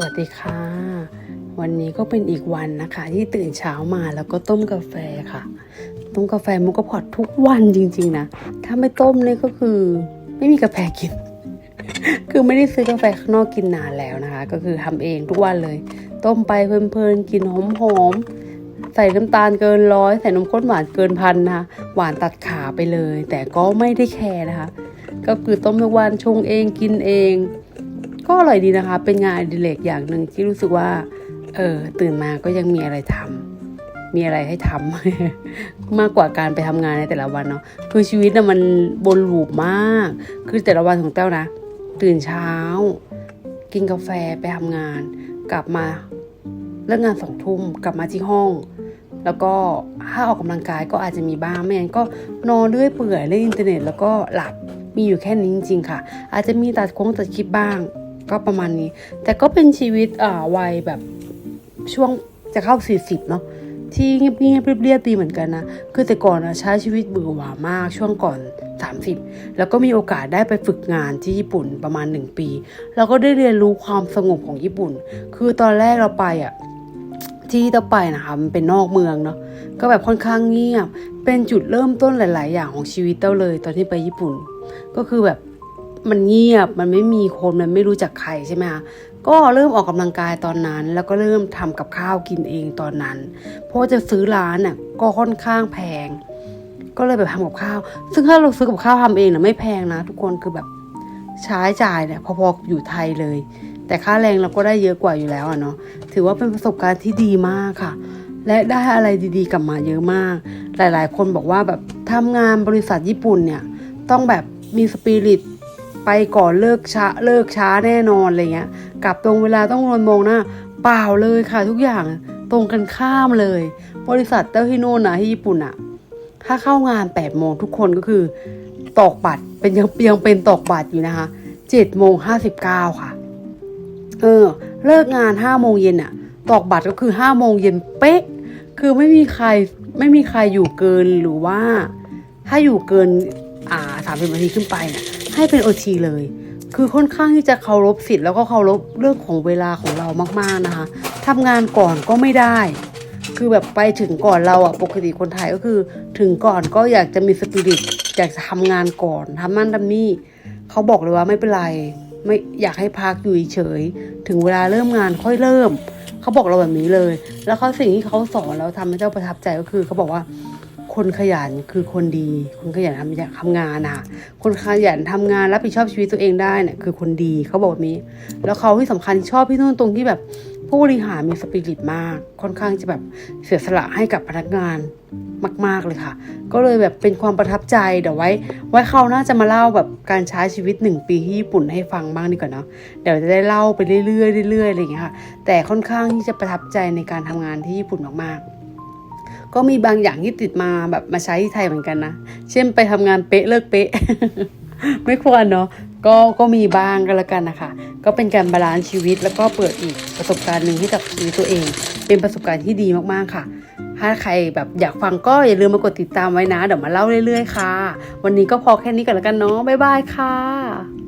วัสดีค่ะ วันนี้ก็เป็นอีกวันนะคะ ที่ตื่นเช้ามาแล้วก็ต้มกาแฟค่ะ ต้มกาแฟมุกกพอดทุกวันจริง ๆนะ ถ้าไม่ต้มเนี่ยก็คือไม่มีกาแฟกิน คือไม่ได้ซื้อกาแฟข้างนอกกินนานแล้วนะคะ ก็คือทำเองทุกวันเลย ต้มไปเพลินๆกินหอมๆใส่น้ำตาลเกินร้อยใส่นมข้นหวานเกินพันนะคะหวานตัดขาไปเลย แต่ก็ไม่ได้แคร์นะคะ ก็คือต้มทุกวันชงเองกินเอง ก็อร่อยดีนะคะ เป็นงานอดิเรกอย่างหนึ่งที่รู้สึกว่า เออตื่นมาก็ยังมีอะไรทำมีอะไรให้ทำมากกว่าการไปทำงานในแต่ละวันเนาะคือชีวิตน่ะมันบนลูปมาก คือแต่ละวันของแต้วนะ ตื่นเช้า กินกาแฟไปทำงาน กลับมาเลิกงานสองทุ่มกลับมาที่ห้องแล้วก็ถ้าออกกำลังกายก็อาจจะมีบ้างไม่งั้นก็นอนเรื่อยเปื่อยเล่นอินเทอร์เน็ตแล้วก็หลับมีอยู่แค่นี้จริง ๆ ค่ะ อาจจะมีตัดโค้งตัดคลิปบ้าง ก็ประมาณนี้ แต่ก็เป็นชีวิตอ่าวัยแบบช่วงจะเข้า 40 เนาะที่เงียบๆเรียบๆดีเหมือนกันนะ คือแต่ก่อนอะใช้ชีวิตเบื่อหวามากช่วงก่อน 30 แล้วก็มีโอกาสได้ไปฝึกงานที่ญี่ปุ่นประมาณ 1 ปี แล้วก็ได้เรียนรู้ความสงบของญี่ปุ่น คือตอนแรกเราไปอะที่เราไปนะคะมันเป็นนอกเมืองเนาะก็แบบค่อนข้างเงียบ เป็นจุดเริ่มต้นหลาย ๆ อย่างของชีวิตเต้าเลย ตอนที่ไปญี่ปุ่น ก็คือแบบ มันเงียบมันไม่มีคนมันไม่รู้จักใครใช่ไหมคะก็เริ่มออกกำลังกายตอนนั้น แล้วก็เริ่มทำกับข้าวกินเองตอนนั้น เพราะจะซื้อร้านน่ะก็ค่อนข้างแพง ก็เลยแบบทำกับข้าว ซึ่งถ้าเราซื้อกับข้าวทำเองน่ะไม่แพงนะ ทุกคนคือแบบใช้จ่ายเนี่ยพอๆอยู่ไทยเลย แต่ค่าแรงเราก็ได้เยอะกว่าอยู่แล้วอะเนาะถือว่าเป็นประสบการณ์ที่ดีมากค่ะ และได้อะไรดีๆกลับมาเยอะมาก หลาย ๆ คนบอกว่าแบบทำงานบริษัทญี่ปุ่นเนี่ยต้องแบบมีสปิริต ไปก่อนเลิกช้าเลิกช้าแน่นอนอะไรเงี้ยกลับตรงเวลาต้องรอนมองหน้าเปล่าเลยค่ะทุกอย่างตรงกันข้ามเลย บริษัทเต้าที่โน่นนะที่ญี่ปุ่นอะถ้าเข้างาน8ปดโมงทุกคนก็คือตอกบัตรเป็นยังยังเป็นตอกบัตรอยู่นะคะเจ็ดโมงห้าสิบเก้าค่ะ เออ เลิกงานห้าโมงเย็นอะตอกบัตรก็คือห้าโมงเย็นเป๊ะ คือไม่มีใครไม่มีใครอยู่เกินหรือว่า ถ้าอยู่เกินอ่าสามสิบนาทีขึ้นไปเนี่ย ให้เป็นโอทีเลย คือค่อนข้างที่จะเคารพสิทธิ์แล้วก็เคารพเรื่องของเวลาของเรามากๆนะคะทำงานก่อนก็ไม่ได้ คือแบบไปถึงก่อนเราอะปกติคนไทยก็คือ ถึงก่อนก็อยากจะมีสปิริตอยากจะทำงานก่อนทำนั่นทำนี่เขาบอกเลยว่าไม่เป็นไรไม่อยากให้พักอยู่เฉย ถึงเวลาเริ่มงานค่อยเริ่ม เขาบอกเราแบบนี้เลย แล้วเขาสิ่งที่เขาสอนแล้วทำให้เจ้าประทับใจก็คือ เขาบอกว่า คนขยันคือคนดี คนขยันทำทำงานอะคนขยันทำงานรับผิดชอบชีวิตตัวเองได้เนี่ยคือคนดีเขาบอกแบบนี้ แล้วเขาที่สำคัญชอบพี่นุ่นตรงที่แบบผู้บริหารมีสปิริตมาก ค่อนข้างจะแบบเสียสละให้กับพนักงานมาก ๆเลยค่ะ ก็เลยแบบเป็นความประทับใจเดี๋ยวไว้ ไว้เขาหน่าจะมาเล่าแบบการใช้ชีวิตหนึ่งปีที่ญี่ปุ่นให้ฟังบ้างดีกว่าเนาะเดี๋ยวจะได้เล่าไปเรื่อยๆเรื่อยๆอะไรอย่างเงี้ยค่ะ แต่ค่อนข้างที่จะประทับใจในการทำงานที่ญี่ปุ่นมากๆ ก็มีบางอย่างที่ติดมาแบบมาใช้ที่ไทยเหมือนกันนะ เช่นไปทำงานเป๊ะเลิกเป๊ะ ไม่ควรเนาะก็ก็มีบ้างก็แล้วกันนะคะ ก็เป็นการบาลานซ์ชีวิตแล้วก็เปิดอีกประสบการณ์หนึ่งให้กับชีวิตตัวเอง เป็นประสบการณ์ที่ดีมากๆค่ะ ถ้าใครแบบอยากฟังก็อย่าลืมมากดติดตามไว้นะ เดี๋ยวมาเล่าเรื่อยๆค่ะ วันนี้ก็พอแค่นี้ก่อนแล้วกันเนาะบ๊ายบายค่ะ